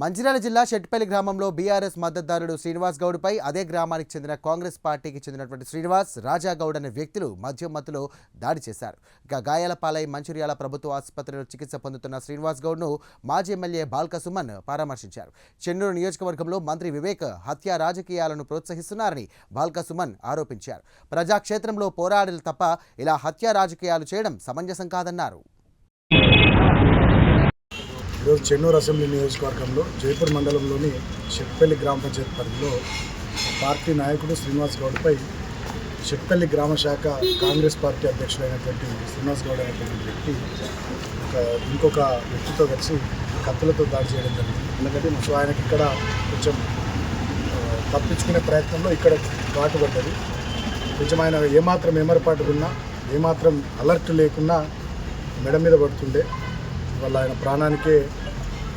మంచిర్యాల జిల్లా షెట్పల్లి గ్రామంలో బీఆర్ఎస్ మద్దతుదారుడు శ్రీనివాస్ గౌడ్పై అదే గ్రామానికి చెందిన కాంగ్రెస్ పార్టీకి చెందినటువంటి శ్రీనివాస్ రాజా గౌడ్ అనే వ్యక్తులు మద్యం మత్తులో దాడి చేశారు. ఇక గాయాల పాలై మంచిర్యాల ప్రభుత్వ ఆసుపత్రిలో చికిత్స పొందుతున్న శ్రీనివాస్ గౌడ్ను మాజీ ఎమ్మెల్యే బాల్క సుమన్ పరామర్శించారు. చెన్నూరు నియోజకవర్గంలో మంత్రి వివేక్ హత్య రాజకీయాలను ప్రోత్సహిస్తున్నారని బాల్క సుమన్ ఆరోపించారు. ప్రజాక్షేత్రంలో పోరాడలు తప్ప ఇలా హత్య రాజకీయాలు చేయడం సమంజసం కాదన్నారు. ఈరోజు చెన్నూరు అసెంబ్లీ నియోజకవర్గంలో జైపూర్ మండలంలోని షెట్పల్లి గ్రామ పంచాయతీ పరిధిలో పార్టీ నాయకుడు శ్రీనివాస్ గౌడ్పై షెట్పల్లి గ్రామ శాఖ కాంగ్రెస్ పార్టీ అధ్యక్షుడైనటువంటి శ్రీనివాస్ గౌడ్ అనేటువంటి వ్యక్తి ఒక ఇంకొక వ్యక్తితో కలిసి కత్తులతో దాడి చేయడం జరిగింది. ఎందుకంటే సో ఆయనకి ఇక్కడ కొంచెం తప్పించుకునే ప్రయత్నంలో ఇక్కడ ఘాటు పడ్డది కొంచెం ఆయన ఏమాత్రం ఏమరపాటుకున్నా ఏమాత్రం అలర్ట్ లేకున్నా మెడ మీద పడుతుండే. వాళ్ళ ఆయన ప్రాణానికే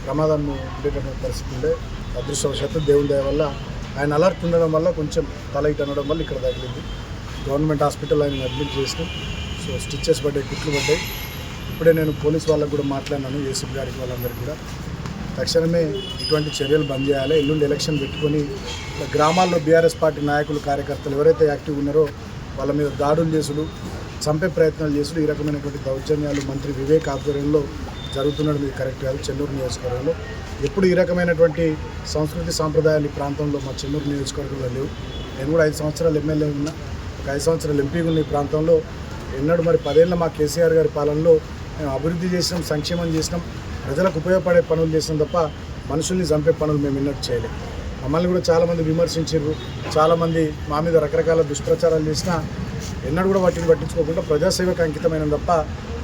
ప్రమాదం ఉండేటటువంటి పరిస్థితి ఉండే అదృష్టవశాత్తు దేవుని దయ వల్ల ఆయన అలర్ట్ ఉండడం వల్ల కొంచెం తల ఇటు అనడం వల్ల ఇక్కడ తగిలింది. గవర్నమెంట్ హాస్పిటల్ ఆయన అడ్మిట్ చేసినాం. సో స్టిచ్చెస్ పడ్డాయి కుట్లు పడ్డాయి. ఇప్పుడే నేను పోలీస్ వాళ్ళకు కూడా మాట్లాడినాను ఏసీపీ గారికి వాళ్ళందరికీ కూడా. తక్షణమే ఇటువంటి చర్యలు బంద్ చేయాలి. ఎల్లుండి ఎలక్షన్ పెట్టుకొని గ్రామాల్లో బీఆర్ఎస్ పార్టీ నాయకులు కార్యకర్తలు ఎవరైతే యాక్టివ్ ఉన్నారో వాళ్ళ మీద దాడులు చేసుడు చంపే ప్రయత్నాలు చేసుడు ఈ రకమైనటువంటి దౌర్జన్యాలు మంత్రి వివేక్ ఆధ్వర్యంలో జరుగుతున్నది మీకు కరెక్ట్ కాదు. చెన్నూరు నియోజకవర్గంలో ఎప్పుడు ఈ రకమైనటువంటి సంస్కృతి సాంప్రదాయాలు ఈ ప్రాంతంలో మా చెన్నూరు నియోజకవర్గంలో లేవు. నేను కూడా ఐదు సంవత్సరాలు ఎమ్మెల్యే ఉన్నా. ఒక ఐదు సంవత్సరాలు ఎంపీగా ఉన్న ఈ ప్రాంతంలో ఎన్నడూ మరి పదేళ్ళ మా కేసీఆర్ గారి పాలనలో మేము అభివృద్ధి చేసినాం సంక్షేమం చేసినాం ప్రజలకు ఉపయోగపడే పనులు చేసినాం తప్ప మనుషుల్ని చంపే పనులు మేము ఇన్నట్టు చేయలేం మమ్మల్ని కూడా చాలామంది విమర్శించారు చాలామంది మా మీద రకరకాల దుష్ప్రచారాలు చేసినా ఎన్నడూ కూడా వాటిని పట్టించుకోకుండా ప్రజాసేవకు అంకితమైన తప్ప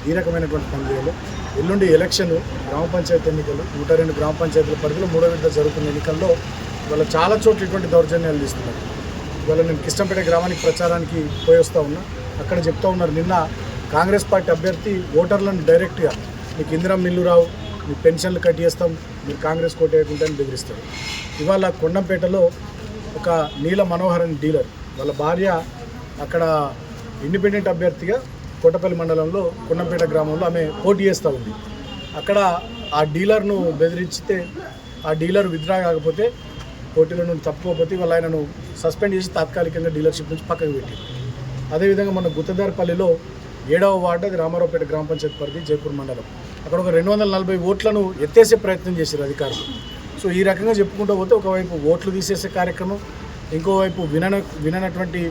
ఈ రకమైనటువంటి పనులు ఎల్లుండి ఎలక్షన్ గ్రామ పంచాయతీ ఎన్నికలు నూట రెండు గ్రామ పంచాయతీల పరిధిలో మూడో విడత జరుగుతున్న ఎన్నికల్లో ఇవాళ చాలా చోట్ల ఇటువంటి దౌర్జన్యాలు తీస్తున్నారు ఇవాళ నేను కిష్టంపేట గ్రామానికి ప్రచారానికి పోయి వస్తూ ఉన్నా. అక్కడ చెప్తా ఉన్నారు నిన్న కాంగ్రెస్ పార్టీ అభ్యర్థి ఓటర్లను డైరెక్ట్గా మీకు ఇందిరా మిల్లు రావు మీ పెన్షన్లు కట్ చేస్తాం మీరు కాంగ్రెస్ కోట అని బెదిరిస్తారు. ఇవాళ కొండంపేటలో ఒక నీల మనోహరన్ డీలర్ వాళ్ళ భార్య అక్కడ ఇండిపెండెంట్ అభ్యర్థిగా కోటపల్లి మండలంలో కొండంపేట గ్రామంలో ఆమె పోటీ చేస్తూ ఉంది. అక్కడ ఆ డీలర్ను బెదిరించితే ఆ డీలర్ విత్డ్రా కాకపోతే పోటీలో నుండి తప్పుకోకపోతే వాళ్ళ ఆయనను సస్పెండ్ చేసి తాత్కాలికంగా డీలర్షిప్ నుంచి పక్కకు పెట్టి అదేవిధంగా మన గుత్తదార్పల్లిలో ఏడవ వార్డు అది రామారావుపేట గ్రామ పంచాయతీ పరిధి జైపూర్ మండలం. అక్కడ ఒక రెండు వందల నలభై ఓట్లను ఎత్తేసే ప్రయత్నం చేశారు అధికారులు. సో ఈ రకంగా చెప్పుకుంటూ పోతే ఒకవైపు ఓట్లు తీసేసే కార్యక్రమం ఇంకోవైపు వినన విననటువంటి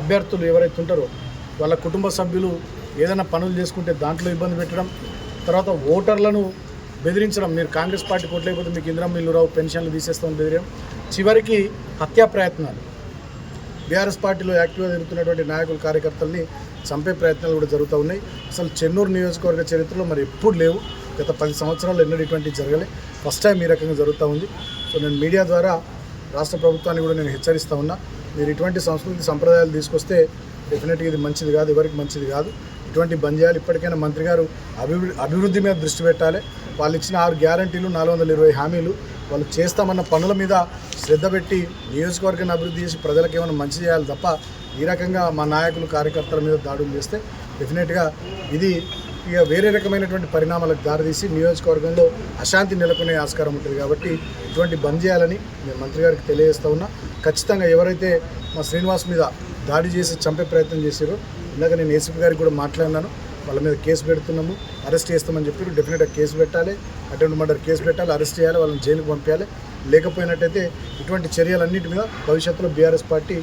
అభ్యర్థులు ఎవరైతే ఉంటారో వాళ్ళ కుటుంబ సభ్యులు ఏదైనా పనులు చేసుకుంటే దాంట్లో ఇబ్బంది పెట్టడం తర్వాత ఓటర్లను బెదిరించడం. మీరు కాంగ్రెస్ పార్టీ కొట్టలేకపోతే మీకు ఇందిరా మిల్లురావు పెన్షన్లు తీసేస్తామని బెదిరడం చివరికి హత్యా ప్రయత్నాలు. బీఆర్ఎస్ పార్టీలో యాక్టివ్గా జరుగుతున్నటువంటి నాయకులు కార్యకర్తల్ని చంపే ప్రయత్నాలు కూడా జరుగుతూ ఉన్నాయి. అసలు చెన్నూరు నియోజకవర్గ చరిత్రలో మరి ఎప్పుడు లేవు. గత పది సంవత్సరాలు ఎన్నడూ ఇటువంటి జరగలే. ఫస్ట్ టైం ఈ రకంగా జరుగుతూ ఉంది. సో నేను మీడియా ద్వారా రాష్ట్ర ప్రభుత్వాన్ని కూడా నేను హెచ్చరిస్తూ ఉన్నా. మీరు ఇటువంటి సంస్కృతి సంప్రదాయాలు తీసుకొస్తే డెఫినెట్గా ఇది మంచిది కాదు ఎవరికి మంచిది కాదు. ఇటువంటి బంద్ చేయాలి ఇప్పటికైనా మంత్రి గారు అభివృద్ధి అభివృద్ధి మీద దృష్టి పెట్టాలి. వాళ్ళు ఇచ్చిన ఆరు గ్యారంటీలు నాలుగు వందల ఇరవై హామీలు వాళ్ళు చేస్తామన్న పనుల మీద శ్రద్ధ పెట్టి నియోజకవర్గాన్ని అభివృద్ధి చేసి ప్రజలకు ఏమైనా మంచి చేయాలి తప్ప ఈ రకంగా మా నాయకులు కార్యకర్తల మీద దాడులు చేస్తే డెఫినెట్గా ఇది ఇక వేరే రకమైనటువంటి పరిణామాలకు దారితీసి నియోజకవర్గంలో అశాంతి నెలకొనే ఆస్కారం ఉంటుంది కాబట్టి ఇటువంటి బంద్ చేయాలని నేను మంత్రి గారికి తెలియజేస్తా ఉన్నా. ఖచ్చితంగా ఎవరైతే మా శ్రీనివాస్ మీద దాడి చేసి చంపే ప్రయత్నం చేశారు. ఇందాక నేను ఏసీపీ గారికి కూడా మాట్లాడినాను. వాళ్ళ మీద కేసు పెడుతున్నాము. అరెస్ట్ చేస్తామని చెప్పి డెఫినెట్గా కేసు పెట్టాలి. అటెండ్ మర్డర్ కేసు పెట్టాలి. అరెస్ట్ చేయాలి. వాళ్ళని జైలుకు పంపించాలి. లేకపోయినట్టయితే ఇటువంటి చర్యలన్నింటి మీద భవిష్యత్తులో బీఆర్ఎస్ పార్టీ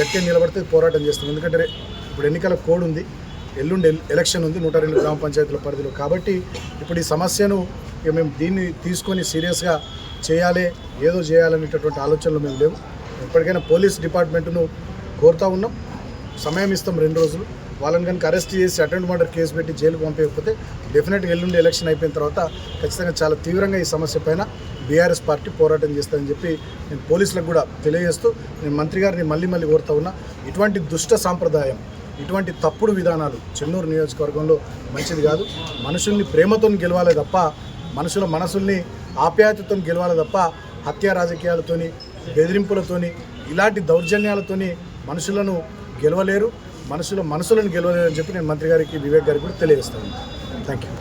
గట్టిగా నిలబడితే పోరాటం చేస్తుంది. ఎందుకంటే ఇప్పుడు ఎన్నికల కోడ్ ఉంది. ఎల్లుండి ఎల్- ఎలక్షన్ ఉంది. నూట రెండు గ్రామ పంచాయతీల పరిధిలో. కాబట్టి ఇప్పుడు ఈ సమస్యను ఇక మేము దీన్ని తీసుకొని సీరియస్గా చేయాలి ఏదో చేయాలనేటటువంటి ఆలోచనలు మేము లేవు. ఇప్పటికైనా పోలీస్ డిపార్ట్మెంట్ను కోరుతా ఉన్నాం. సమయం ఇస్తాం రెండు రోజులు. వాళ్ళని కనుక అరెస్ట్ చేసి అటెండ్ మర్డర్ కేసు పెట్టి జైలుకు పంపించకపోతే డెఫినెట్గా ఎల్లుండి ఎలక్షన్ అయిపోయిన తర్వాత ఖచ్చితంగా చాలా తీవ్రంగా ఈ సమస్య పైన బీఆర్ఎస్ పార్టీ పోరాటం చేస్తారని చెప్పి నేను పోలీసులకు కూడా తెలియజేస్తూ నేను మంత్రి గారిని మళ్ళీ మళ్ళీ కోరుతా ఉన్నా ఇటువంటి దుష్ట సాంప్రదాయం ఇటువంటి తప్పుడు విధానాలు చెన్నూరు నియోజకవర్గంలో మంచిది కాదు. మనుషుల్ని ప్రేమతో గెలవాలి తప్ప మనుషుల మనసుల్ని ఆప్యాయతతో గెలవాలి తప్ప హత్య రాజకీయాలతోని బెదిరింపులతోని ఇలాంటి దౌర్జన్యాలతోని మనుషులను గెలవలేరు మనుషుల మనసులను గెలవలేరు అని చెప్పి నేను మంత్రి గారికి వివేక్ గారికి కూడా తెలియజేస్తాను థ్యాంక్ యూ